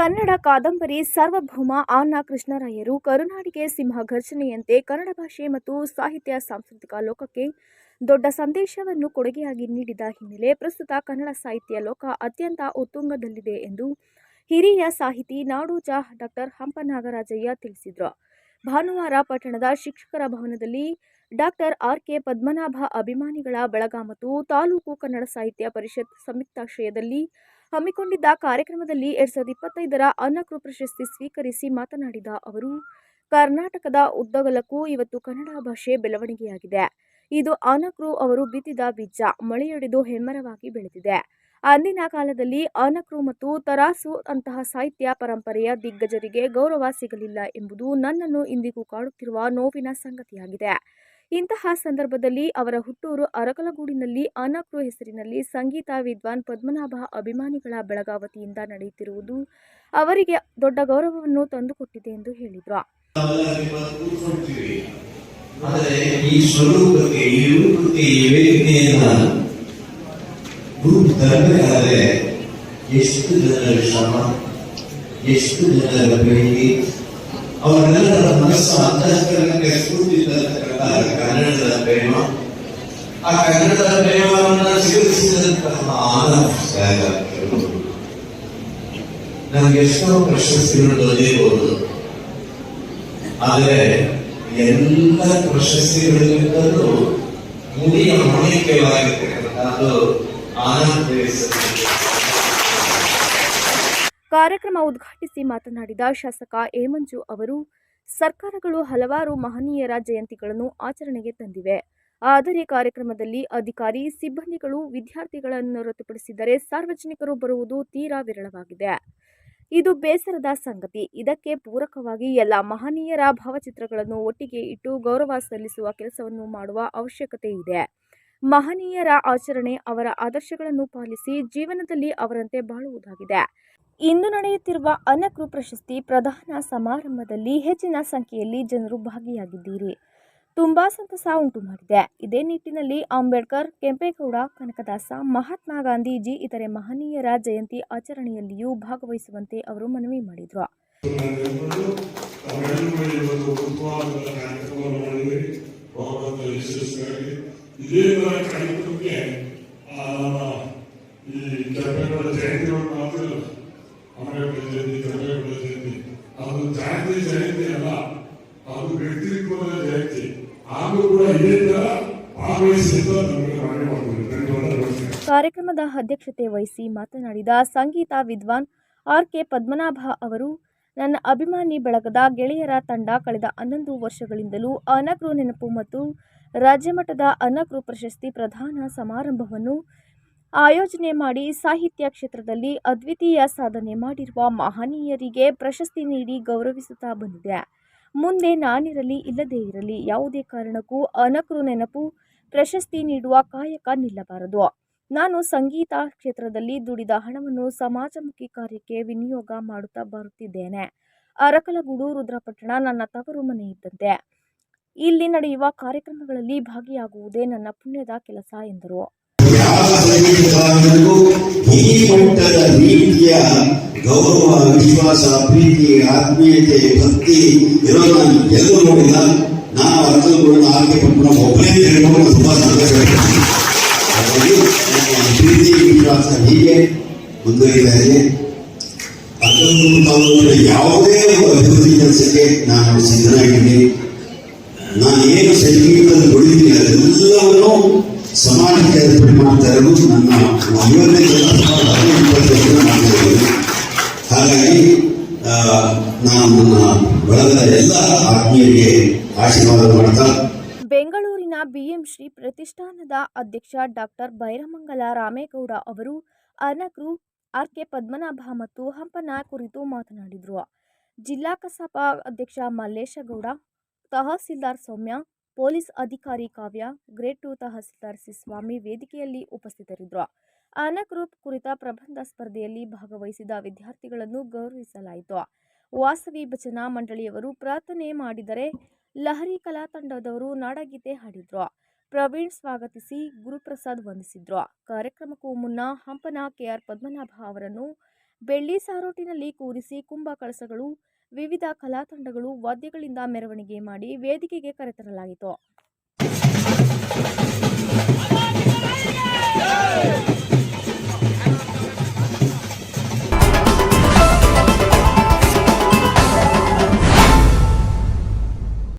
ಕನ್ನಡ ಕಾದಂಬರಿ ಸಾರ್ವಭೌಮ ಆನ್ನ ಕೃಷ್ಣರಾಯರು ಕರುನಾಡಿಗೆ ಸಿಂಹ ಘರ್ಷಣೆಯಂತೆ ಕನ್ನಡ ಭಾಷೆ ಮತ್ತು ಸಾಹಿತ್ಯ ಸಾಂಸ್ಕೃತಿಕ ಲೋಕಕ್ಕೆ ದೊಡ್ಡ ಸಂದೇಶವನ್ನು ಕೊಡುಗೆಯಾಗಿ ನೀಡಿದ ಹಿನ್ನೆಲೆ ಪ್ರಸ್ತುತ ಕನ್ನಡ ಸಾಹಿತ್ಯ ಲೋಕ ಅತ್ಯಂತ ಉತ್ತುಂಗದಲ್ಲಿದೆ ಎಂದು ಹಿರಿಯ ಸಾಹಿತಿ ನಾಡೋಜ ಡಾಕ್ಟರ್ ಹಂಪನಾಗರಾಜಯ್ಯ ತಿಳಿಸಿದರು. ಭಾನುವಾರ ಪಟ್ಟಣದ ಶಿಕ್ಷಕರ ಭವನದಲ್ಲಿ ಡಾಕ್ಟರ್ ಆರ್ ಕೆ ಪದ್ಮನಾಭ ಅಭಿಮಾನಿಗಳ ಬಳಗ ಮತ್ತು ತಾಲೂಕು ಕನ್ನಡ ಸಾಹಿತ್ಯ ಪರಿಷತ್ ಸಂಯುಕ್ತಾಶ್ರಯದಲ್ಲಿ ಹಮ್ಮಿಕೊಂಡಿದ್ದ ಕಾರ್ಯಕ್ರಮದಲ್ಲಿ ಎರಡ್ ಸಾವಿರದ ಇಪ್ಪತ್ತೈದರ ಅನ್ನಕೃ ಪ್ರಶಸ್ತಿ ಸ್ವೀಕರಿಸಿ ಮಾತನಾಡಿದ ಅವರು, ಕರ್ನಾಟಕದ ಉದ್ದಗಲಕ್ಕೂ ಇವತ್ತು ಕನ್ನಡ ಭಾಷೆ ಬೆಳವಣಿಗೆಯಾಗಿದೆ. ಇದು ಆನಕ್ರು ಅವರು ಬಿತ್ತಿದ ಬೀಜ ಮಳೆಯೊಡೆದು ಹೆಮ್ಮರವಾಗಿ ಬೆಳೆದಿದೆ. ಅಂದಿನ ಕಾಲದಲ್ಲಿ ಆನಕ್ರು ಮತ್ತು ತರಾಸು ಅಂತಹ ಸಾಹಿತ್ಯ ಪರಂಪರೆಯ ದಿಗ್ಗಜರಿಗೆ ಗೌರವ ಸಿಗಲಿಲ್ಲ ಎಂಬುದು ನನ್ನನ್ನು ಇಂದಿಗೂ ಕಾಡುತ್ತಿರುವ ನೋವಿನ ಸಂಗತಿಯಾಗಿದೆ. ಇಂತಹ ಸಂದರ್ಭದಲ್ಲಿ ಅವರ ಹುಟ್ಟೂರು ಅರಕಲಗೂಡಿನಲ್ಲಿ ಅನಕ್ರು ಹೆಸರಿನಲ್ಲಿ ಸಂಗೀತ ವಿದ್ವಾನ್ ಪದ್ಮನಾಭ ಅಭಿಮಾನಿಗಳ ಬೆಳಗಾವತಿಯಿಂದ ನಡೆಯುತ್ತಿರುವುದು ಅವರಿಗೆ ದೊಡ್ಡ ಗೌರವವನ್ನು ತಂದುಕೊಟ್ಟಿದೆ ಎಂದು ಹೇಳಿದರು. ಎಷ್ಟು ಜನರ ಶ್ರಮ, ಎಷ್ಟು ಜನರ ಅವರೆಲ್ಲರ ಮನಸ್ಸು ಅಂತಃಕರಣಕ್ಕೆ ಸ್ಫೂರ್ತಿ ಪ್ರೇಮ ಆ ಕನ್ನಡದ ಪ್ರೇಮವನ್ನು ಸೇರಿಸಿದಂತಹ ಆನಂದ. ನನಗೆ ಎಷ್ಟೋ ಪ್ರಶಸ್ತಿಗಳು ದೊರೆಯಬಹುದು ಆದರೆ ಎಲ್ಲ ಪ್ರಶಸ್ತಿಗಳಿಂದಲೂ ಮುಡಿಯ ಆನಂದ ಕಾರ್ಯಕ್ರಮ ಉದ್ಘಾಟಿಸಿ ಮಾತನಾಡಿದ ಶಾಸಕ ಏಮಂಜು ಮಂಜು ಅವರು ಸರ್ಕಾರಗಳು ಹಲವಾರು ಮಹನೀಯರ ಜಯಂತಿಗಳನ್ನು ಆಚರಣೆಗೆ ತಂದಿವೆ. ಆದರೆ ಕಾರ್ಯಕ್ರಮದಲ್ಲಿ ಅಧಿಕಾರಿ, ಸಿಬ್ಬಂದಿಗಳು, ವಿದ್ಯಾರ್ಥಿಗಳನ್ನು ಹೊರತುಪಡಿಸಿದರೆ ಸಾರ್ವಜನಿಕರು ಬರುವುದು ತೀರಾ ವಿರಳವಾಗಿದೆ. ಇದು ಬೇಸರದ ಸಂಗತಿ. ಇದಕ್ಕೆ ಪೂರಕವಾಗಿ ಎಲ್ಲ ಮಹನೀಯರ ಭಾವಚಿತ್ರಗಳನ್ನು ಒಟ್ಟಿಗೆ ಇಟ್ಟು ಗೌರವ ಸಲ್ಲಿಸುವ ಕೆಲಸವನ್ನು ಮಾಡುವ ಅವಶ್ಯಕತೆ ಇದೆ. ಮಹನೀಯರ ಆಚರಣೆ ಅವರ ಆದರ್ಶಗಳನ್ನು ಪಾಲಿಸಿ ಜೀವನದಲ್ಲಿ ಅವರಂತೆ ಬಾಳುವುದಾಗಿದೆ. ಇಂದು ನಡೆಯುತ್ತಿರುವ ಅನಕೃ ಪ್ರಶಸ್ತಿ ಪ್ರಧಾನ ಸಮಾರಂಭದಲ್ಲಿ ಹೆಚ್ಚಿನ ಸಂಖ್ಯೆಯಲ್ಲಿ ಜನರು ಭಾಗಿಯಾಗಿದ್ದೀರಿ. ತುಂಬಾ ಸಂತಸ ಉಂಟು ಮಾಡಿದೆ. ಇದೇ ನಿಟ್ಟಿನಲ್ಲಿ ಅಂಬೇಡ್ಕರ್, ಕೆಂಪೇಗೌಡ, ಕನಕದಾಸ, ಮಹಾತ್ಮ ಗಾಂಧೀಜಿ, ಇತರೆ ಮಹನೀಯರ ಜಯಂತಿ ಆಚರಣೆಯಲ್ಲಿಯೂ ಭಾಗವಹಿಸುವಂತೆ ಅವರು ಮನವಿ ಮಾಡಿದರು ತರ ಕಾರ್ಯಕ್ರಮಕ್ಕೆ ಆ, ನಮ್ಮ ಈ ಕೆಂಪೇಗೌಡ ಜಯಂತಿಯನ್ನು ಮಾತ್ರ ಅಂಬೇಡ್ಕರ್ ಜಯಂತಿ ಕೆಂಪೇಗೌಡ ಜಯಂತಿ ಅದು ಜಾತಿ ಜಯಂತಿ ಅಲ್ಲ ವ್ಯಕ್ತಿತ್ವದ ಜಯಂತಿ ಹಾಗೂ ಕೂಡ ಇದೇ ತರ ಕಾರ್ಯಕ್ರಮದ ಅಧ್ಯಕ್ಷತೆ ವಹಿಸಿ ಮಾತನಾಡಿದ ಸಂಗೀತ ವಿದ್ವಾನ್ ಆರ್ ಕೆ ಪದ್ಮನಾಭ ಅವರು, ನನ್ನ ಅಭಿಮಾನಿ ಬಳಗದ ಗೆಳೆಯರ ತಂಡ ಕಳೆದ ಹನ್ನೊಂದು ವರ್ಷಗಳಿಂದಲೂ ಅನಕ್ರು ನೆನಪು ಮತ್ತು ರಾಜ್ಯಮಟ್ಟದ ಅನಕ್ರು ಪ್ರಶಸ್ತಿ ಪ್ರಧಾನ ಸಮಾರಂಭವನ್ನು ಆಯೋಜನೆ ಮಾಡಿ ಸಾಹಿತ್ಯ ಕ್ಷೇತ್ರದಲ್ಲಿ ಅದ್ವಿತೀಯ ಸಾಧನೆ ಮಾಡಿರುವ ಮಹನೀಯರಿಗೆ ಪ್ರಶಸ್ತಿ ನೀಡಿ ಗೌರವಿಸುತ್ತಾ ಬಂದಿದೆ. ಮುಂದೆ ನಾನಿರಲಿ, ಇಲ್ಲದೇ ಇರಲಿ, ಯಾವುದೇ ಕಾರಣಕ್ಕೂ ಅನಕ್ರು ನೆನಪು, ಪ್ರಶಸ್ತಿ ನೀಡುವ ಕಾಯಕ ನಿಲ್ಲಬಾರದು. ನಾನು ಸಂಗೀತ ಕ್ಷೇತ್ರದಲ್ಲಿ ದುಡಿದ ಹಣವನ್ನು ಸಮಾಜಮುಖಿ ಕಾರ್ಯಕ್ಕೆ ವಿನಿಯೋಗ ಮಾಡುತ್ತಾ ಬರುತ್ತಿದ್ದೇನೆ. ಅರಕಲಗೂಡು, ರುದ್ರಪಟ್ಟಣ ನನ್ನ ತವರು ಮನೆ ಇದ್ದಂತೆ ಇಲ್ಲಿ ನಡೆಯುವ ಕಾರ್ಯಕ್ರಮಗಳಲ್ಲಿ ಭಾಗಿಯಾಗುವುದೇ ನನ್ನ ಪುಣ್ಯದ ಕೆಲಸ, ಎಂದರು. ಗೌರವ ವಿಶ್ವಾಸ, ಪ್ರೀತಿ, ಆತ್ಮೀಯತೆ, ಭಕ್ತಿ ಇರೋದು ಎಲ್ಲರೂ ಎಲ್ಲೂ ನೋಡಿಲ್ಲ. ನಾನು ಅರ್ಥಗಳನ್ನು ಆಕೆ ಪಟ್ಟಣ ಒಬ್ಬನೇ ಹೇಳ್ಕೊಂಡು ತುಂಬಾ ಸಂತೋಷ ಹಾಗಾಗಿ ಪ್ರೀತಿ ವಿಶ್ವಾಸ ಹೀಗೆ ಮುಂದುವರಿತಾ ಇದೆ. ತಾವು ಯಾವುದೇ ಅಭಿವೃದ್ಧಿ ಕೆಲಸಕ್ಕೆ ನಾನು ಸಿದ್ಧನಾಗಿದ್ದೀನಿ. ನಾನು ಏನು ಸಂಗೀತದ ದುಡಿತೀನಿ, ಅದೆಲ್ಲವನ್ನು ಸಮಾಜಕ್ಕೆ ಅರ್ಪಣೆ ಮಾಡ್ತಾ ಇರೋದು ನನ್ನ ಐವತ್ತನೇ ವರ್ಷ ಮಾಡ್ತಾ ಇದ್ದೀನಿ ಹಾಗಾಗಿ ನಾನು ನನ್ನ ಬಳಗದ ಎಲ್ಲ ಆತ್ಮೀಯರಿಗೆ ಆಶೀರ್ವಾದ ಮಾಡ್ತಾ ಬೆಂಗಳೂರಿನ ಬಿಎಂ ಶ್ರೀ ಪ್ರತಿಷ್ಠಾನದ ಅಧ್ಯಕ್ಷ ಡಾಕ್ಟರ್ ಬೈರಮಂಗಲ ರಾಮೇಗೌಡ ಅವರು ಅನಕ್ರು ಆರ್ ಕೆ ಪದ್ಮನಾಭ ಮತ್ತು ಹಂಪನ ಕುರಿತು ಮಾತನಾಡಿದರು. ಜಿಲ್ಲಾ ಕಸಾಪ ಅಧ್ಯಕ್ಷ ಮಲ್ಲೇಶಗೌಡ, ತಹಸೀಲ್ದಾರ್ ಸೌಮ್ಯ, ಪೊಲೀಸ್ ಅಧಿಕಾರಿ Kavya grade two tahsildar C Swamy ವೇದಿಕೆಯಲ್ಲಿ ಉಪಸ್ಥಿತರಿದ್ದರು. ಅನಕ್ರು ಕುರಿತ ಪ್ರಬಂಧ ಸ್ಪರ್ಧೆಯಲ್ಲಿ ಭಾಗವಹಿಸಿದ ವಿದ್ಯಾರ್ಥಿಗಳನ್ನು ಗೌರವಿಸಲಾಯಿತು. ವಾಸವಿ ಭಜನಾ ಮಂಡಳಿಯವರು ಪ್ರಾರ್ಥನೆ ಮಾಡಿದರೆ ಲಹರಿ ಕಲಾ ತಂಡದವರು ನಾಡಗೀತೆ ಹಾಡಿದ್ರು. ಪ್ರವೀಣ್ ಸ್ವಾಗತಿಸಿ ಗುರುಪ್ರಸಾದ್ ವಂದಿಸಿದ್ರು. ಕಾರ್ಯಕ್ರಮಕ್ಕೂ ಮುನ್ನ ಹಂಪನ ಕೆಆರ್ ಪದ್ಮನಾಭ ಅವರನ್ನು ಬೆಳ್ಳಿ ಸಾರೋಟಿನಲ್ಲಿ ಕೂರಿಸಿ ಕುಂಭ ಕಳಸಗಳು, ವಿವಿಧ ಕಲಾ ತಂಡಗಳು ವಾದ್ಯಗಳಿಂದ ಮೆರವಣಿಗೆ ಮಾಡಿ ವೇದಿಕೆಗೆ ಕರೆತರಲಾಯಿತು.